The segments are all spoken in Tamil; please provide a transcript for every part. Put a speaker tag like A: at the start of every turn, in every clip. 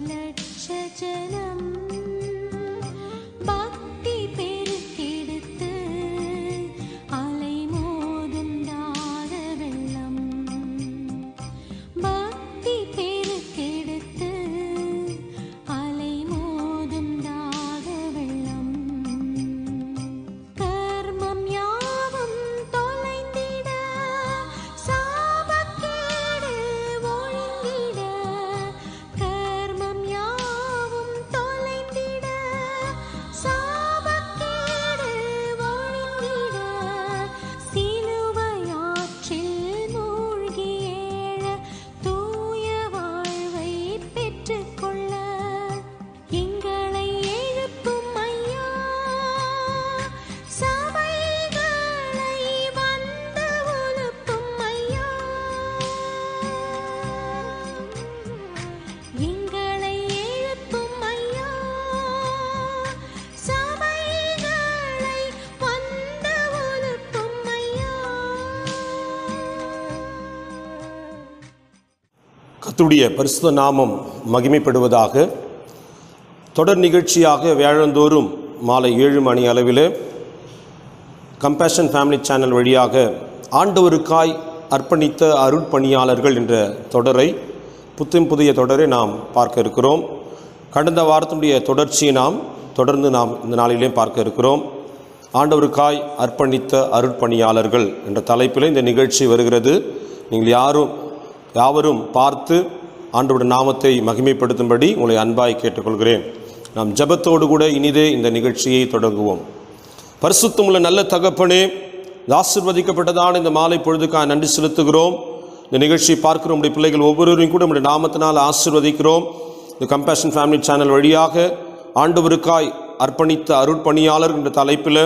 A: लक्षजनम्
B: கர்த்தருடைய பரிசுத்த நாமம் மகிமைப்படுவதாக தொடர் நிகழ்ச்சியாக வியாழந்தோறும் மாலை ஏழு மணி அளவில் கம்பேஷன் ஃபேமிலி சேனல் வழியாக ஆண்டவருக்காய் அர்ப்பணித்த அருட்பணியாளர்கள் என்ற தொடரை புத்தம் புதிய தொடரை நாம் பார்க்க இருக்கிறோம். கடந்த வாரத்தினுடைய தொடர்ச்சியை நாம் தொடர்ந்து நாம் இந்த நாளிலேயும் பார்க்க இருக்கிறோம். ஆண்டவருக்காய் அர்ப்பணித்த அருட்பணியாளர்கள் என்ற தலைப்பில் இந்த நிகழ்ச்சி வருகிறது. நீங்கள் யாரும் யாவரும் பார்த்து ஆண்டவருடைய நாமத்தை மகிமைப்படுத்தும்படி உங்களை அன்பாய் கேட்டுக்கொள்கிறேன். நாம் ஜெபத்தோடு கூட இனிதே இந்த நிகழ்ச்சியை தொடங்குவோம். பரிசுத்தமுள்ள நல்ல தகப்பனே ஆசிர்வதிக்கப்பட்டதான இந்த மாலை பொழுதுக்காக நன்றி செலுத்துகிறோம். இந்த நிகழ்ச்சியை பார்க்கிற நம்முடைய பிள்ளைகள் ஒவ்வொருவரையும் கூட நம்முடைய நாமத்தினால் ஆசிர்வதிக்கிறோம். இந்த கம்பேஷன் ஃபேமிலி சேனல் வழியாக ஆண்டவருக்காய் அர்ப்பணித்த அருட்பணியாளர் என்ற தலைப்பில்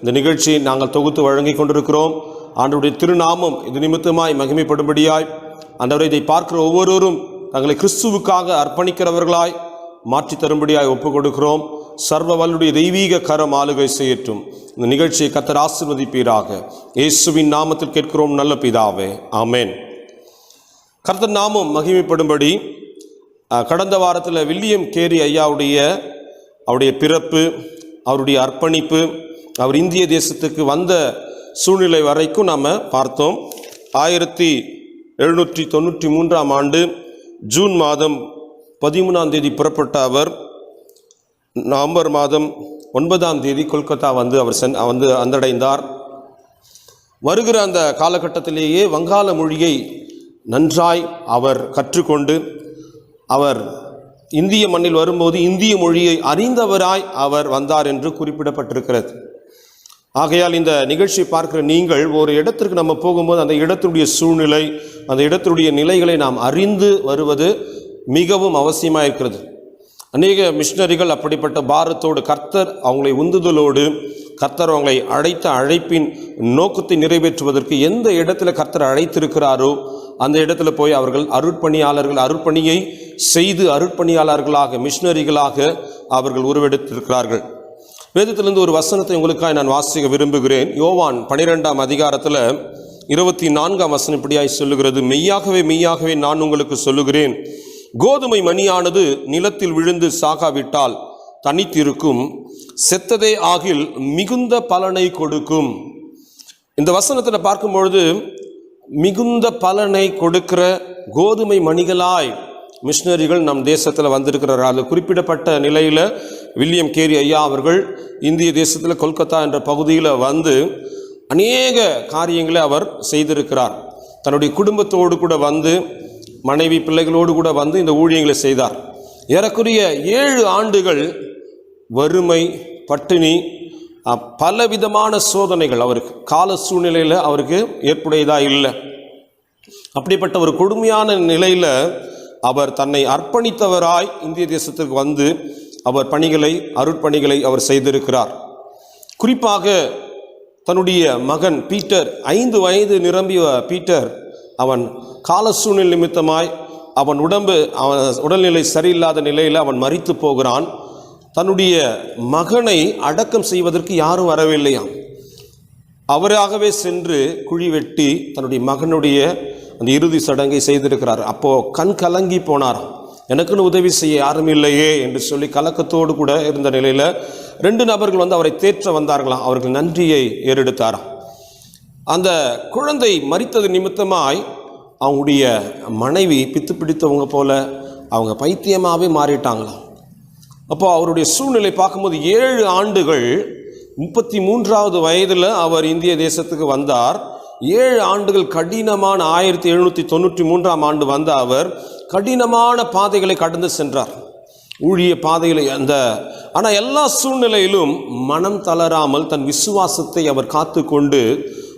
B: இந்த நிகழ்ச்சியை நாங்கள் தொகுத்து வழங்கி கொண்டிருக்கிறோம். ஆண்டவருடைய திருநாமம் இது நிமித்தமாய் மகிமைப்படும்படியாய் அந்தவரை இதை பார்க்கிற ஒவ்வொருவரும் தங்களை கிறிஸ்துவுக்காக அர்ப்பணிக்கிறவர்களாய் மாற்றித் தரும்படியாய் ஒப்புக் கொடுக்கிறோம் சர்வ வல்லுடைய தெய்வீக கரம் ஆளுகை செய்யட்டும். இந்த நிகழ்ச்சியை கத்தர் ஆசிர்வதிப்பீராக. இயேசுவின் நாமத்தில் கேட்கிறோம் நல்ல பிதாவே. ஆமேன். கர்த்தர் நாமம் மகிமைப்படும்படி கடந்த வாரத்தில் வில்லியம் கேரி ஐயாவுடைய அவருடைய பிறப்பு அவருடைய அர்ப்பணிப்பு அவர் இந்திய தேசத்துக்கு வந்த சூழ்நிலை வரைக்கும் நாம் பார்த்தோம். ஆயிரத்தி எழுநூற்றி தொண்ணூற்றி மூன்றாம் ஆண்டு ஜூன் மாதம் பதிமூணாம் தேதி புறப்பட்ட அவர் நவம்பர் மாதம் ஒன்பதாம் தேதி கொல்கத்தா வந்து அவர் சென் வந்து வந்தடைந்தார் வருகிற அந்த காலகட்டத்திலேயே வங்காள மொழியை நன்றாய் அவர் கற்றுக்கொண்டு அவர் இந்திய மண்ணில் வரும்போது இந்திய மொழியை அறிந்தவராய் அவர் வந்தார் என்று குறிப்பிடப்பட்டிருக்கிறது. ஆகையால் இந்த நிகழ்ச்சி பார்க்கிற நீங்கள் ஒரு இடத்திற்கு நம்ம போகும்போது அந்த இடத்துடைய சூழ்நிலை அந்த இடத்துடைய நிலைகளை நாம் அறிந்து வருவது மிகவும் அவசியமாக இருக்கிறது. அநேக மிஷினரிகள் அப்படிப்பட்ட பாரத்தோடு கர்த்தர் அவங்களை உந்துதலோடு கர்த்தர் அவங்களை அழைத்த அழைப்பின் நோக்கத்தை நிறைவேற்றுவதற்கு எந்த இடத்துல கர்த்தர் அழைத்திருக்கிறாரோ அந்த இடத்துல போய் அவர்கள் அருட்பணியாளர்கள் அருட்பணியை செய்து அருட்பணியாளர்களாக மிஷினரிகளாக அவர்கள் உருவெடுத்திருக்கிறார்கள். வேதத்திலிருந்து ஒரு வசனத்தை உங்களுக்காக நான் வாசிக்க விரும்புகிறேன். யோவான் பனிரெண்டாம் அதிகாரத்தில் இருபத்தி நான்காம் வசனம் இப்படியாய் சொல்லுகிறது. மெய்யாகவே மெய்யாகவே நான் உங்களுக்கு சொல்லுகிறேன். கோதுமை மணியானது நிலத்தில் விழுந்து சாகாவிட்டால் தனித்திருக்கும். செத்ததே ஆகில் மிகுந்த பலனை கொடுக்கும். இந்த வசனத்தில் பார்க்கும்பொழுது மிகுந்த பலனை கொடுக்கிற கோதுமை மணிகளாய் மிஷினரிகள் நம் தேசத்தில் வந்திருக்கிறார்கள். குறிப்பிடப்பட்ட நிலையில் வில்லியம் கேரி ஐயா அவர்கள் இந்திய தேசத்தில் கொல்கத்தா என்ற பகுதியில் வந்து அநேக காரியங்களை அவர் செய்திருக்கிறார். தன்னுடைய குடும்பத்தோடு கூட வந்து மனைவி பிள்ளைகளோடு கூட வந்து இந்த ஊழியங்களை செய்தார். ஏறக்குறைய ஏழு ஆண்டுகள் வறுமை பட்டினி பலவிதமான சோதனைகள் அவருக்கு கால சூழ்நிலையில் அவருக்கு ஏற்புடையதாக இல்லை. அப்படிப்பட்ட ஒரு கொடுமையான நிலையில் அவர் தன்னை அர்ப்பணித்தவராய் இந்திய தேசத்திற்கு வந்து அவர் பணிகளை அருட்பணிகளை அவர் செய்திருக்கிறார். குறிப்பாக தன்னுடைய மகன் பீட்டர் ஐந்து வயது நிரம்பிய பீட்டர் அவன் கால சூழ்நிலை நிமித்தமாய் அவன் உடம்பு அவன் உடல்நிலை சரியில்லாத நிலையில் அவன் மறித்து போகிறான். தன்னுடைய மகனை அடக்கம் செய்வதற்கு யாரும் வரவில்லையாம். அவராகவே சென்று குழி வெட்டி தன்னுடைய மகனுடைய அந்த இறுதி சடங்கை செய்திருக்கிறார். அப்போது கண் கலங்கி போனார் எனக்குன்னு உதவி செய்ய யாரும் இல்லையே என்று சொல்லி கலக்கத்தோடு கூட இருந்த நிலையில் ரெண்டு நபர்கள் வந்து அவரை தேற்ற வந்தார்களாம். அவர்கள் நன்றியை ஏறெடுத்தாராம். அந்த குழந்தை மறித்தது நிமித்தமாய் அவங்களுடைய மனைவி பித்து பிடித்தவங்க போல அவங்க பைத்தியமாகவே மாறிட்டாங்களாம். அப்போ அவருடைய சூழ்நிலை பார்க்கும்போது ஏழு ஆண்டுகள் முப்பத்தி மூன்றாவது வயதில் அவர் இந்திய தேசத்துக்கு வந்தார். ஏழு ஆண்டுகள் கடினமான ஆயிரத்தி எழுநூற்றி தொண்ணூற்றி மூன்றாம் ஆண்டு வந்த அவர் கடினமான பாதைகளை கடந்து சென்றார். ஊழிய பாதைகளை அந்த ஆனால் எல்லா சூழ்நிலையிலும் மனம் தளராமல் தன் விசுவாசத்தை அவர் காத்து கொண்டு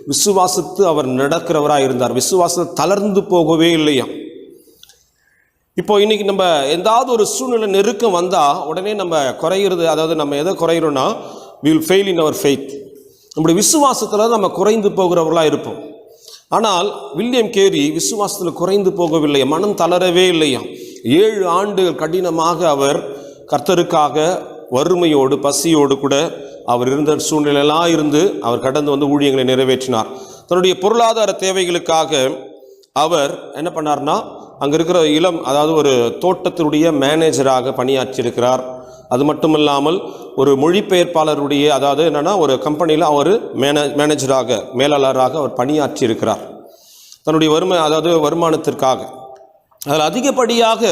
B: விசுவாசத்து அவர் நடக்கிறவராக இருந்தார். விசுவாசத்தை தளர்ந்து போகவே இல்லையாம் இப்போ இன்னைக்கு நம்ம எந்தாவது ஒரு சூழ்நிலை நெருக்கம் வந்தால் உடனே நம்ம குறையிறது அதாவது நம்ம எதை குறையிறோன்னா will fail in our faith நம்முடைய விசுவாசத்தில் நம்ம குறைந்து போகிறவர்களாக இருப்போம். ஆனால் வில்லியம் கேரி விசுவாசத்தில் குறைந்து போகவில்லை மனம் தளரவே இல்லையாம் ஏழு ஆண்டுகள் கடினமாக அவர் கர்த்தருக்காக வறுமையோடு பசியோடு கூட அவர் இருந்த சூழ்நிலையெல்லாம் இருந்து அவர் கடந்து வந்து ஊழியங்களை நிறைவேற்றினார். தன்னுடைய பொருளாதார தேவைகளுக்காக அவர் என்ன பண்ணார்னா அங்கே இருக்கிற இளம் அதாவது ஒரு தோட்டத்தினுடைய மேனேஜராக பணியாற்றியிருக்கிறார். அது மட்டும் இல்லாமல் ஒரு மொழிபெயர்ப்பாளருடைய அதாவது என்னென்னா ஒரு கம்பெனியில் அவர் மேனே மேனேஜராக மேலாளராக அவர் பணியாற்றி இருக்கிறார் தன்னுடைய வரும அதாவது வருமானத்திற்காக. அதில் அதிகப்படியாக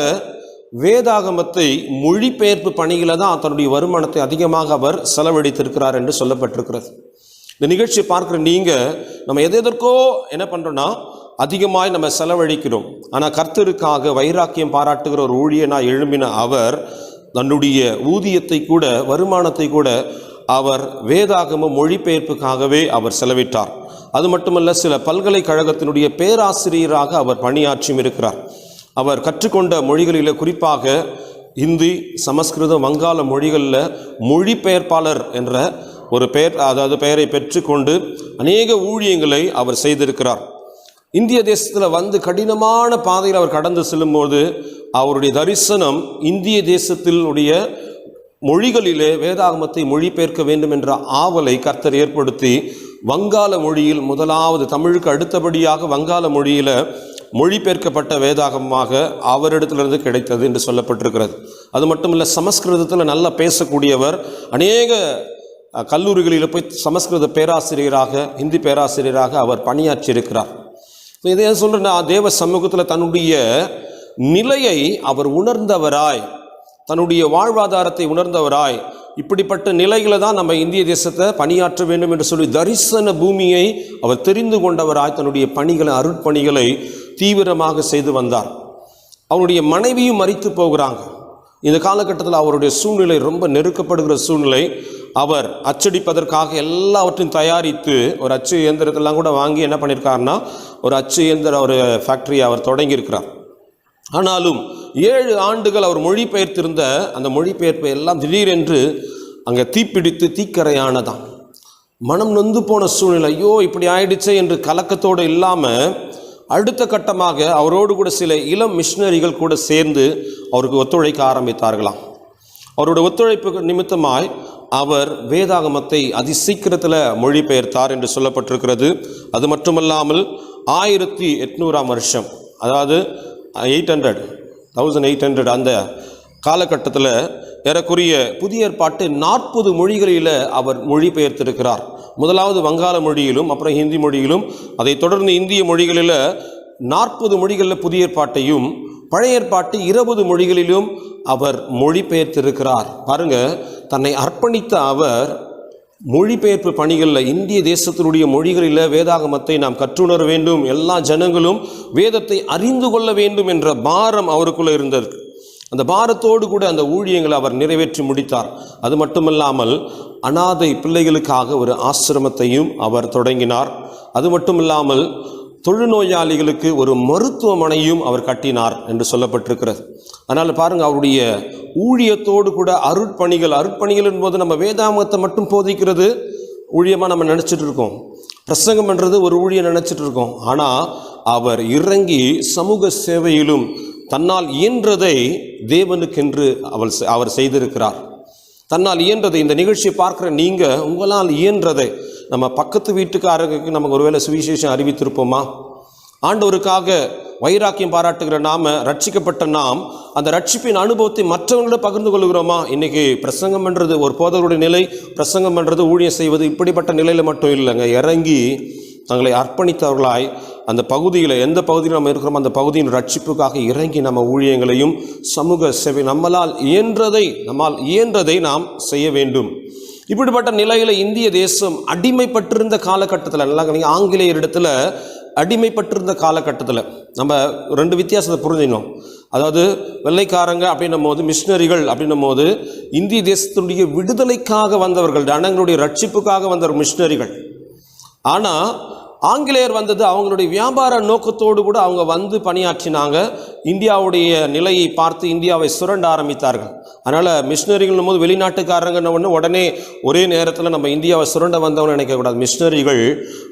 B: வேதாகமத்தை மொழிபெயர்ப்பு பணியில் தான் தன்னுடைய வருமானத்தை அதிகமாக அவர் செலவழித்திருக்கிறார் என்று சொல்லப்பட்டிருக்கிறது. இந்த நிகழ்ச்சியை பார்க்குற நீங்கள் நம்ம எது எதற்கோ என்ன பண்ணுறோன்னா அதிகமாய் நம்ம செலவழிக்கிறோம். ஆனால் கர்த்தருக்காக வைராக்கியம் பாராட்டுகிற ஒரு ஊழியனாக எழும்பின அவர் தன்னுடைய ஊதியத்தை கூட வருமானத்தை கூட அவர் வேதாகம மொழிபெயர்ப்புக்காகவே அவர் செலவிட்டார். அது மட்டுமல்ல சில பல்கலைக்கழகத்தினுடைய பேராசிரியராக அவர் பணியாற்றியும் இருக்கிறார். அவர் கற்றுக்கொண்ட மொழிகளில் குறிப்பாக இந்தி சமஸ்கிருதம் வங்காள மொழிகளில் மொழிபெயர்ப்பாளர் என்ற ஒரு பெயர் அதாவது பெயரை பெற்றுக்கொண்டு அநேக ஊழியங்களை அவர் செய்திருக்கிறார். இந்திய தேசத்தில் வந்து கடினமான பாதையில் அவர் கடந்து செல்லும்போது அவருடைய தரிசனம் இந்திய தேசத்தினுடைய மொழிகளிலே வேதாகமத்தை மொழிபெயர்க்க வேண்டும் என்ற ஆவலை கர்த்தர் ஏற்படுத்தி வங்காள மொழியில் முதலாவது தமிழுக்கு அடுத்தபடியாக வங்காள மொழியில் மொழிபெயர்க்கப்பட்ட வேதாகமாக அவரிடத்திலிருந்து கிடைத்தது என்று சொல்லப்பட்டிருக்கிறது. அது மட்டும் இல்லை சமஸ்கிருதத்தில் நல்லா பேசக்கூடியவர் அநேக கல்லூரிகளில் போய் சமஸ்கிருத பேராசிரியராக ஹிந்தி பேராசிரியராக அவர் பணியாற்றியிருக்கிறார். இப்போ இதை ஏன் சொல்றேன்னா தேவ சமூகத்தில் தன்னுடைய நிலையை அவர் உணர்ந்தவராய் தன்னுடைய வாழ்வாதாரத்தை உணர்ந்தவராய் இப்படிப்பட்ட நிலைகளை தான் நம்ம இந்திய தேசத்தை பணியாற்ற வேண்டும் என்று சொல்லி தரிசன பூமியை அவர் தெரிந்து கொண்டவராய் தன்னுடைய பணிகளை அருட்பணிகளை தீவிரமாக செய்து வந்தார். அவருடைய மனைவியும் மறித்து போகிறாங்க. இந்த காலகட்டத்தில் அவருடைய சூழ்நிலை ரொம்ப நெருக்கப்படுகிற சூழ்நிலை. அவர் அச்சடிப்பதற்காக எல்லாவற்றையும் தயாரித்து ஒரு அச்சு இயந்திரத்தெல்லாம் கூட வாங்கி என்ன பண்ணியிருக்காருன்னா ஒரு அச்சு இயந்திர ஒரு ஃபேக்ட்ரியை அவர் தொடங்கியிருக்கிறார். ஆனாலும் ஏழு ஆண்டுகள் அவர் மொழிபெயர்த்திருந்த அந்த மொழிபெயர்ப்பை எல்லாம் திடீரென்று அங்கே தீப்பிடித்து தீக்கரையானதாம். மனம் நொந்து போன சூழ்நிலை ஐயோ இப்படி ஆயிடுச்சே என்று கலக்கத்தோடு இல்லாமல் அடுத்த கட்டமாக அவரோடு கூட சில இளம் மிஷினரிகள் கூட சேர்ந்து அவருக்கு ஒத்துழைக்க ஆரம்பித்தார்களாம். அவரோட ஒத்துழைப்பு நிமித்தமாய் அவர் வேதாகமத்தை அதி சீக்கிரத்தில் மொழிபெயர்த்தார் என்று சொல்லப்பட்டிருக்கிறது. அது மட்டுமல்லாமல் ஆயிரத்தி எட்நூறாம் வருஷம் அதாவது eight hundred thousand eight hundred அந்த காலகட்டத்தில் ஏறக்குறைய புதிய ஏற்பாட்டு நாற்பது மொழிகளில் அவர் மொழிபெயர்த்திருக்கிறார். முதலாவது வங்காள மொழியிலும் அப்புறம் ஹிந்தி மொழியிலும் அதைத் தொடர்ந்து இந்திய மொழிகளில் நாற்பது மொழிகளில் புதிய ஏற்பாட்டையும் பழைய ஏற்பாட்டு இருபது மொழிகளிலும் அவர் மொழிபெயர்த்திருக்கிறார். பாருங்க தன்னை அர்ப்பணித்த அவர் மொழிபெயர்ப்பு பணிகளில் இந்திய தேசத்தினுடைய மொழிகளில் வேதாகமத்தை நாம் கற்றுணர வேண்டும். எல்லா ஜனங்களும் வேதத்தை அறிந்து கொள்ள வேண்டும் என்ற பாரம் அவருக்குள்ளே இருந்தது. அந்த பாரத்தோடு கூட அந்த ஊழியங்களை அவர் நிறைவேற்றி முடித்தார். அது மட்டுமல்லாமல் அனாதை பிள்ளைகளுக்காக ஒரு ஆசிரமத்தையும் அவர் தொடங்கினார். அது மட்டுமில்லாமல் தொழுநோயாளிகளுக்கு ஒரு மருத்துவமனையும் அவர் கட்டினார் என்று சொல்லப்பட்டிருக்கிறது. அதனால் பாருங்கள் அவருடைய ஊழியத்தோடு கூட அருட்பணிகள் அருட்பணிகள் என்பது நம்ம வேதாமத்தை மட்டும் போதிக்கிறது ஊழியமாக நம்ம நினச்சிட்டு இருக்கோம். பிரசங்கம் பண்ணுறது ஒரு ஊழியம் நினச்சிட்டு இருக்கோம். ஆனால் அவர் இறங்கி சமூக சேவையிலும் தன்னால் இயன்றதை தேவனுக்கென்று அவள் அவர் செய்திருக்கிறார். தன்னால் இயன்றதை இந்த நிகழ்ச்சியை பார்க்குற நீங்கள் உங்களால் இயன்றதை நம்ம பக்கத்து வீட்டுக்காரருக்கு நமக்கு ஒருவேளை சுவிசேஷம் அறிவித்திருப்போமா? ஆண்டவருக்காக வைராக்கியம் பாராட்டுகிற நாம ரட்சிக்கப்பட்ட நாம் அந்த ரட்சிப்பின் அனுபவத்தை மற்றவங்களோட பகிர்ந்து கொள்கிறோமா? இன்னைக்கு பிரசங்கம் பண்ணுறது ஒரு போதவருடைய நிலை பிரசங்கம் பண்ணுறது ஊழியம் செய்வது இப்படிப்பட்ட நிலையில் மட்டும் இல்லைங்க. இறங்கி தங்களை அர்ப்பணித்தவர்களாய் அந்த பகுதியில் எந்த பகுதியில் நம்ம இருக்கிறோமோ அந்த பகுதியின் ரட்சிப்புக்காக இறங்கி நம்ம ஊழியங்களையும் சமூக சேவை நம்மளால் இயன்றதை நம்மால் இயன்றதை நாம் செய்ய வேண்டும். இப்படிப்பட்ட நிலையில் இந்திய தேசம் அடிமைப்பட்டிருந்த காலகட்டத்தில் நல்லா நீங்கள் ஆங்கிலேயரிடத்தில் அடிமைப்பட்டிருந்த காலகட்டத்தில் நம்ம ரெண்டு வித்தியாசத்தை புரிஞ்சிக்கணும். அதாவது வெள்ளைக்காரங்க அப்படின்னும் போது மிஷினரிகள் அப்படின்னும் போது இந்திய தேசத்தினுடைய விடுதலைக்காக வந்தவர்கள் ஜனங்களுடைய ரட்சிப்புக்காக வந்தவர் மிஷினரிகள். ஆனால் ஆங்கிலேயர் வந்தது அவங்களுடைய வியாபார நோக்கத்தோடு கூட அவங்க வந்து பணியாற்றினாங்க. இந்தியாவுடைய நிலையை பார்த்து இந்தியாவை சுரண்ட ஆரம்பித்தார்கள். அதனால் மிஷினரிகள் போது வெளிநாட்டுக்காரங்கன்னு ஒன்று உடனே ஒரே நேரத்தில் நம்ம இந்தியாவை சுரண்ட வந்தவங்க நினைக்கக்கூடாது மிஷினரிகள்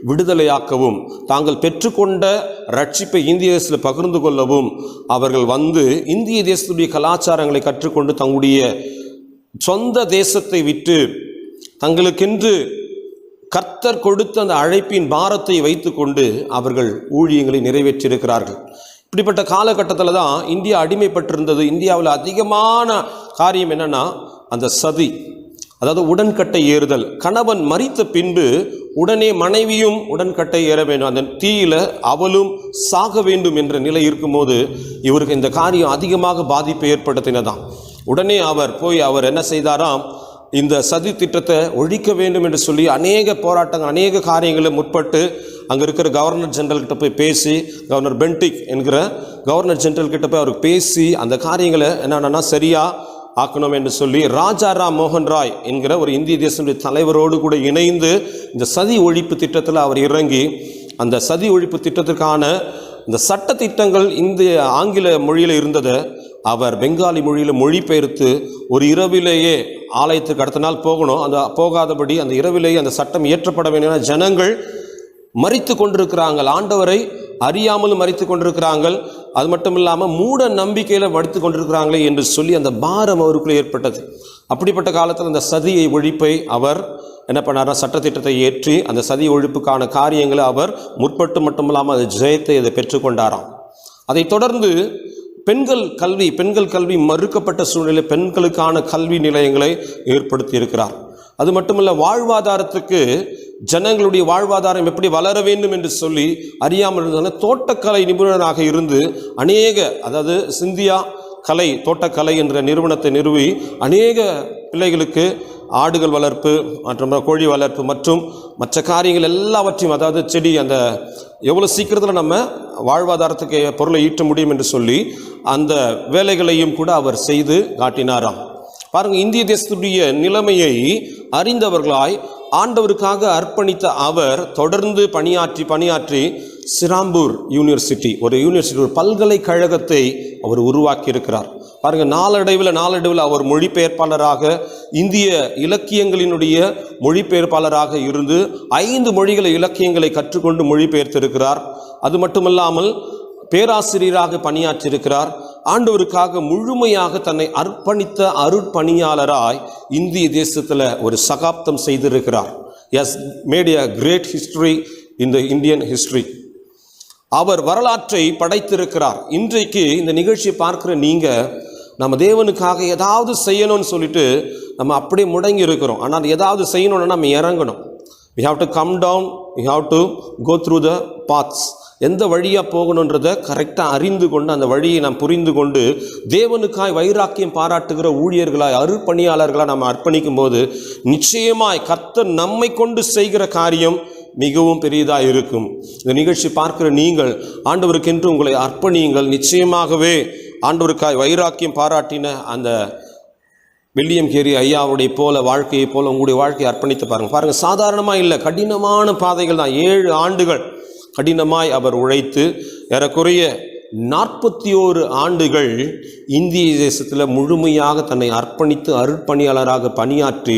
B: விடுதலையாக்கவும் தாங்கள் பெற்றுக்கொண்ட ரட்சிப்பை இந்திய தேசத்தில் பகிர்ந்து கொள்ளவும் அவர்கள் வந்து இந்திய தேசத்துடைய கலாச்சாரங்களை கற்றுக்கொண்டு தங்களுடைய சொந்த தேசத்தை விட்டு தங்களுக்கென்று கர்த்தர் கொடுத்த அந்த அழைப்பின் பாரத்தை வைத்துக்கொண்டு அவர்கள் ஊழியங்களை நிறைவேற்றியிருக்கிறார்கள். இப்படிப்பட்ட காலகட்டத்தில் தான் இந்தியா அடிமைப்பட்டிருந்தது. இந்தியாவில் அதிகமான காரியம் என்னென்னா அந்த சதி அதாவது உடன்கட்டை ஏறுதல். கணவன் மறித்த பின்பு உடனே மனைவியும் உடன்கட்டை ஏற வேண்டும். அந்த தீயில அவளும் சாக வேண்டும் என்ற நிலை இருக்கும்போது இவருக்கு இந்த காரியம் அதிகமாக பாதிப்பை ஏற்படுத்தினதாம். உடனே அவர் போய் அவர் என்ன செய்தாராம்? இந்த சதி திட்டத்தை ஒழிக்க வேண்டும் என்று சொல்லி அநேக போராட்டங்கள் அநேக காரியங்களை முற்பட்டு அங்கே இருக்கிற கவர்னர் ஜென்ரல்கிட்ட போய் பேசி கவர்னர் பென்டிக் என்கிற கவர்னர் ஜெனரல்கிட்ட போய் அவர் பேசி அந்த காரியங்களை என்னென்னா சரியாக ஆக்கணும் என்று சொல்லி ராஜாராம் மோகன் ராய் என்கிற ஒரு இந்திய தேசனுடைய தலைவரோடு கூட இணைந்து இந்த சதி ஒழிப்பு திட்டத்தில் அவர் இறங்கி அந்த சதி ஒழிப்பு திட்டத்திற்கான இந்த சட்ட திட்டங்கள் இந்திய ஆங்கில மொழியில் இருந்ததை அவர் பெங்காலி மொழியில் மொழிபெயர்த்து ஒரு இரவிலேயே ஆலயத்துக்கு அடுத்த நாள் போகணும். அந்த போகாதபடி அந்த இரவிலேயே அந்த சட்டம் இயற்றப்பட வேண்டும் ஜனங்கள் மறித்து கொண்டிருக்கிறாங்கள் ஆண்டவரை அறியாமலும் மறித்து கொண்டிருக்கிறாங்கள் அது மட்டும் இல்லாமல் மூட நம்பிக்கையில் மறித்து கொண்டிருக்கிறாங்களே என்று சொல்லி அந்த பாரம் அவருக்குள்ளே ஏற்பட்டது. அப்படிப்பட்ட காலத்தில் அந்த சதியை ஒழிப்பை அவர் என்ன பண்ணார்னா சட்டத்திட்டத்தை ஏற்றி அந்த சதி ஒழிப்புக்கான காரியங்களை அவர் முற்பட்டு மட்டுமில்லாமல் அது ஜெயத்தை அதை பெற்றுக்கொண்டாராம். அதைத் தொடர்ந்து பெண்கள் கல்வி பெண்கள் கல்வி மறுக்கப்பட்ட சூழ்நிலை பெண்களுக்கான கல்வி நிலையங்களை ஏற்படுத்தி இருக்கிறார் அது மட்டுமல்ல வாழ்வாதாரத்துக்கு ஜனங்களுடைய வாழ்வாதாரம் எப்படி வளர வேண்டும் என்று சொல்லி அறியாமல் இருந்தாலும் தோட்டக்கலை நிபுணராக இருந்து அநேக அதாவது சிந்தியா கலை தோட்டக்கலை என்ற நிறுவனத்தை நிறுவி அநேக பிள்ளைகளுக்கு ஆடுகள் வளர்ப்பு மற்றும் கோழி வளர்ப்பு மற்றும் மற்ற காரியங்கள் எல்லாவற்றையும் அதாவது செடி அந்த எவ்வளோ சீக்கிரத்தில் நம்ம வாழ்வாதாரத்துக்கு பொருளை ஈட்ட முடியும் என்று சொல்லி அந்த வேலைகளையும் கூட அவர் செய்து காட்டினாராம். பாருங்கள் இந்திய தேசத்துடைய நிலைமையை அறிந்தவர்களாய் ஆண்டவருக்காக அர்ப்பணித்த அவர் தொடர்ந்து பணியாற்றி பணியாற்றி சிராம்பூர் யூனிவர்சிட்டி ஒரு யூனிவர்சிட்டி ஒரு பல்கலைக்கழகத்தை அவர் உருவாக்கி இருக்கிறார் பாருங்கள் நாளடைவில் நாளடைவில் அவர் மொழிபெயர்ப்பாளராக இந்திய இலக்கியங்களினுடைய மொழிபெயர்ப்பாளராக இருந்து ஐந்து மொழிகளை இலக்கியங்களை கற்றுக்கொண்டு மொழிபெயர்த்திருக்கிறார். அது மட்டுமல்லாமல் பேராசிரியராக பணியாற்றியிருக்கிறார். ஆண்டவருக்காக முழுமையாக தன்னை அர்ப்பணித்த அருட்பணியாளராய் இந்திய தேசத்தில் ஒரு சகாப்தம் செய்திருக்கிறார். Is made a great history இந்த இந்தியன் ஹிஸ்டரி அவர் வரலாற்றை படைத்திருக்கிறார். இன்றைக்கு இந்த நிகழ்ச்சியை பார்க்குற நீங்கள் நம்ம தேவனுக்காக ஏதாவது செய்யணும்னு சொல்லிட்டு நம்ம அப்படியே முடங்கி இருக்கிறோம். ஆனால் ஏதாவது செய்யணும்னா நம்ம இறங்கணும். We have to come down you have to go through the paths எந்த வழியாக போகணுன்றதை கரெக்டாக அறிந்து கொண்டு அந்த வழியை நாம் புரிந்து கொண்டு தேவனுக்காய் வைராக்கியம் பாராட்டுகிற ஊழியர்களாய் அருப்பணியாளர்களாக நம்ம அர்ப்பணிக்கும் போது நிச்சயமாய் கர்த்தர் நம்மை கொண்டு செய்கிற காரியம் மிகவும் பெரியதாக இருக்கும். இந்த நிகழ்ச்சி பார்க்கிற நீங்கள் ஆண்டவருக்கென்று உங்களை அர்ப்பணியுங்கள். நிச்சயமாகவே ஆண்டவருக்காய் வைராக்கியம் பாராட்டின அந்த வில்லியம் கேரி ஐயாவுடைய போல வாழ்க்கையை போல உங்களுடைய வாழ்க்கையை அர்ப்பணித்து பாருங்கள் பாருங்கள் சாதாரணமாக இல்லை கடினமான பாதைகள் தான். ஏழு ஆண்டுகள் கடினமாய் அவர் உழைத்து ஏறக்குறைய நாற்பத்தி ஓரு ஆண்டுகள் இந்திய தேசத்தில் முழுமையாக தன்னை அர்ப்பணித்து அருட்பணியாளராக பணியாற்றி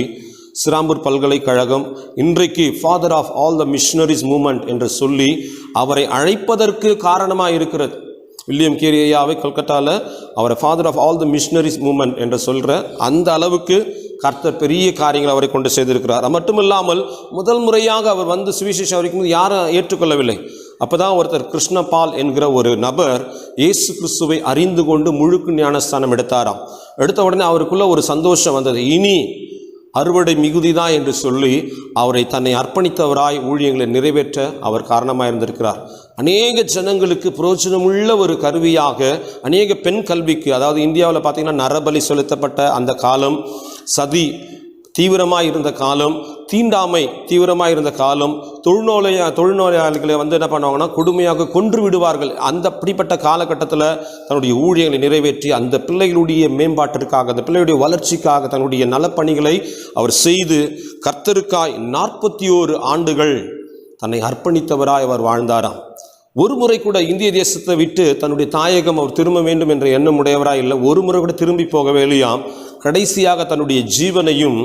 B: சிராம்பூர் பல்கலைக்கழகம் இன்றைக்கு father of all the missionaries movement என்று சொல்லி அவரை அழைப்பதற்கு காரணமாக இருக்கிறது. வில்லியம் கேரியாவை கல்கட்டாவில் கொல்கத்தாவில் அவரை father of all the missionaries movement என்று சொல்கிற அந்த அளவுக்கு கர்த்தர் பெரிய காரியங்களை அவரை கொண்டு செய்திருக்கிறார். அது மட்டும் இல்லாமல் முதல் முறையாக அவர் வந்து சுவிசேஷம் வரைக்கும் யாரும் ஏற்றுக்கொள்ளவில்லை? அப்பதான் ஒருத்தர் கிருஷ்ணபால் என்கிற ஒரு நபர் இயேசு கிறிஸ்துவை அறிந்து கொண்டு முழுக்கு ஞானஸ்தானம் எடுத்தாராம். எடுத்த உடனே அவருக்குள்ளே ஒரு சந்தோஷம் வந்தது. இனி அறுவடை மிகுதிதான் என்று சொல்லி அவரை தன்னை அர்ப்பணித்தவராய் ஊழியங்களை நிறைவேற்ற அவர் காரணமாக இருந்திருக்கிறார் அநேக ஜனங்களுக்கு புரோஜனமுள்ள ஒரு கருவியாக அநேக பெண் கல்விக்கு அதாவது இந்தியாவில் பார்த்தீங்கன்னா நரபலி செலுத்தப்பட்ட அந்த காலம் சதி தீவிரமாக இருந்த காலம் தீண்டாமை தீவிரமாக இருந்த காலம் தொழுநோயா தொழுநோயாளிகளை வந்து என்ன பண்ணுவாங்கன்னா கொடுமையாக கொன்று விடுவார்கள். அந்த அப்படிப்பட்ட காலகட்டத்தில் தன்னுடைய ஊழியங்களை நிறைவேற்றி அந்த பிள்ளைகளுடைய மேம்பாட்டிற்காக அந்த பிள்ளையுடைய வளர்ச்சிக்காக தன்னுடைய நலப்பணிகளை அவர் செய்து கர்த்தருக்காய் நாற்பத்தி ஓரு ஆண்டுகள் தன்னை அர்ப்பணித்தவராய் அவர் வாழ்ந்தாராம். ஒரு முறை கூட இந்திய தேசத்தை விட்டு தன்னுடைய தாயகம் அவர் திரும்ப வேண்டும் என்ற எண்ணம் உடையவராய் இல்லை. ஒரு முறை கூட திரும்பி போகவே இல்லையாம். கடைசியாக தன்னுடைய ஜீவனையும்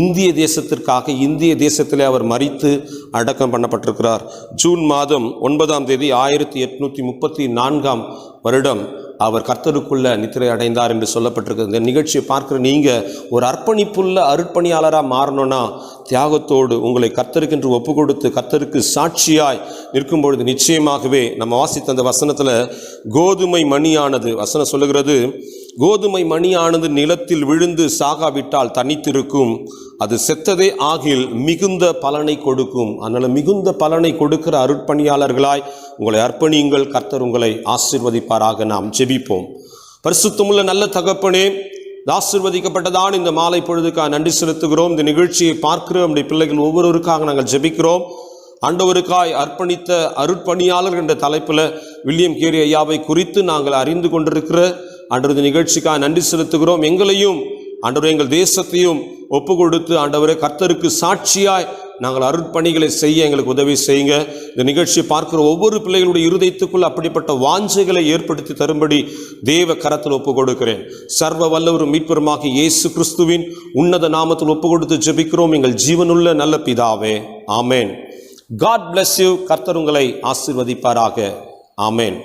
B: இந்திய தேசத்திற்காக இந்திய தேசத்திலே அவர் மறித்து அடக்கம் பண்ணப்பட்டிருக்கிறார். ஜூன் மாதம் ஒன்பதாம் தேதி ஆயிரத்தி எட்நூற்றி முப்பத்தி நான்காம் வருடம் அவர் கர்த்தருக்குள்ள நித்திரை அடைந்தார் என்று சொல்லப்பட்டிருக்கு இந்த நிகழ்ச்சியை பார்க்குற நீங்கள் ஒரு அர்ப்பணிப்புள்ள அருட்பணியாளராக மாறணும்னா தியாகத்தோடு உங்களை கர்த்தருக்கென்று ஒப்பு கொடுத்து கர்த்தருக்கு சாட்சியாய் நிற்கும் பொழுது நிச்சயமாகவே நம்ம வாசித்த அந்த வசனத்தில் கோதுமை மணியானது. வசனம் சொல்லுகிறது கோதுமை மணியானது நிலத்தில் விழுந்து சாகாவிட்டால் தனித்திருக்கும். அது செத்ததே ஆகில் மிகுந்த பலனை கொடுக்கும். அதனால் மிகுந்த பலனை கொடுக்கிற அருட்பணியாளர்களாய் உங்களை அர்ப்பணியுங்கள். கர்த்தர் உங்களை ஆசிர்வதிப்பாராக நாம் ஜெபிப்போம். பரிசுத்தமுள்ள நல்ல தகப்பனே ஆசிர்வதிக்கப்பட்டதான் இந்த மாலை பொழுதுக்காக நன்றி செலுத்துகிறோம். இந்த நிகழ்ச்சியை பார்க்கிறோம். நம்முடைய பிள்ளைகள் ஒவ்வொருவருக்காக நாங்கள் ஜெபிக்கிறோம். ஆண்டவருக்காய் அர்ப்பணித்த அருட்பணியாளர் என்ற தலைப்பில் வில்லியம் கேரி ஐயாவை குறித்து நாங்கள் அறிந்து கொண்டிருக்கிற அன்றது நிகழ்ச்சிக்காக நன்றி செலுத்துகிறோம். எங்களையும் ஆண்டவர் எங்கள் தேசத்தையும் ஒப்பு கொடுத்து ஆண்டவரே கர்த்தருக்கு சாட்சியாய் நாங்கள் அருட்பணிகளை செய்ய எங்களுக்கு உதவி செய்யுங்க. இந்த நிகழ்ச்சியை பார்க்கிற ஒவ்வொரு பிள்ளைகளுடைய இருதயத்துக்குள் அப்படிப்பட்ட வாஞ்சைகளை ஏற்படுத்தி தரும்படி தேவ கரத்தில் ஒப்பு கொடுக்கிறேன் சர்வ வல்லவரும் மீட்பருமாக இயேசு கிறிஸ்துவின் உன்னத நாமத்தில் ஒப்பு கொடுத்து ஜெபிக்கிறோம். எங்கள் ஜீவனுள்ள நல்ல பிதாவே. ஆமேன். காட் பிளஸ் யூ கர்த்தர் உங்களை ஆசிர்வதிப்பாராக. ஆமேன்.